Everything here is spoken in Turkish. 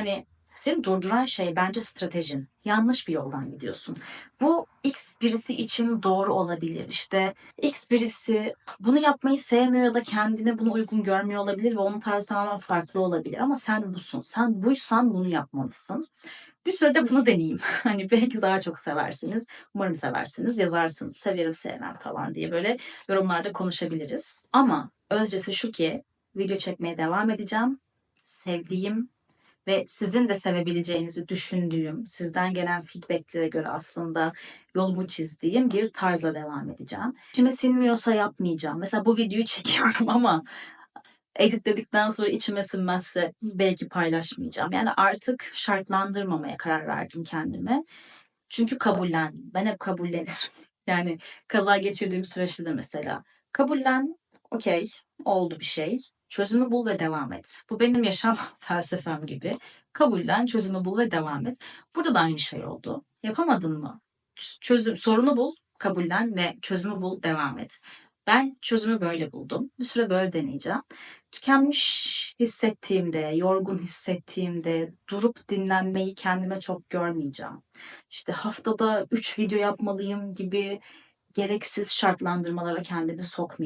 Yani seni durduran şey bence stratejin. Yanlış bir yoldan gidiyorsun. Bu X birisi için doğru olabilir. İşte X birisi bunu yapmayı sevmiyor ya da kendine bunu uygun görmüyor olabilir ve onun tarzı tamamen farklı olabilir. Ama sen busun. Sen buysan bunu yapmalısın. Bir sürede bunu deneyeyim. Hani belki daha çok seversiniz. Umarım seversiniz. Yazarsınız. Severim sevmem falan diye böyle yorumlarda konuşabiliriz. Ama özcesi şu ki video çekmeye devam edeceğim. Sevdiğim ve sizin de sevebileceğinizi düşündüğüm, sizden gelen feedbacklere göre aslında yolumu çizdiğim bir tarzla devam edeceğim. İçime sinmiyorsa yapmayacağım. Mesela bu videoyu çekiyorum ama editledikten sonra içime sinmezse belki paylaşmayacağım. Yani artık şartlandırmamaya karar verdim kendime. Çünkü kabullendim. Ben hep kabullenirim. Yani kaza geçirdiğim süreçte de mesela kabullen, okey, oldu bir şey. Çözümü bul ve devam et. Bu benim yaşam felsefem gibi. Kabullen, çözümü bul ve devam et. Burada da aynı şey oldu. Yapamadın mı? Çözüm, sorunu bul, kabullen ve çözümü bul, devam et. Ben çözümü böyle buldum. Bir süre böyle deneyeceğim. Tükenmiş hissettiğimde, yorgun hissettiğimde durup dinlenmeyi kendime çok görmeyeceğim. İşte haftada 3 video yapmalıyım gibi gereksiz şartlandırmalara kendimi sokmayacağım.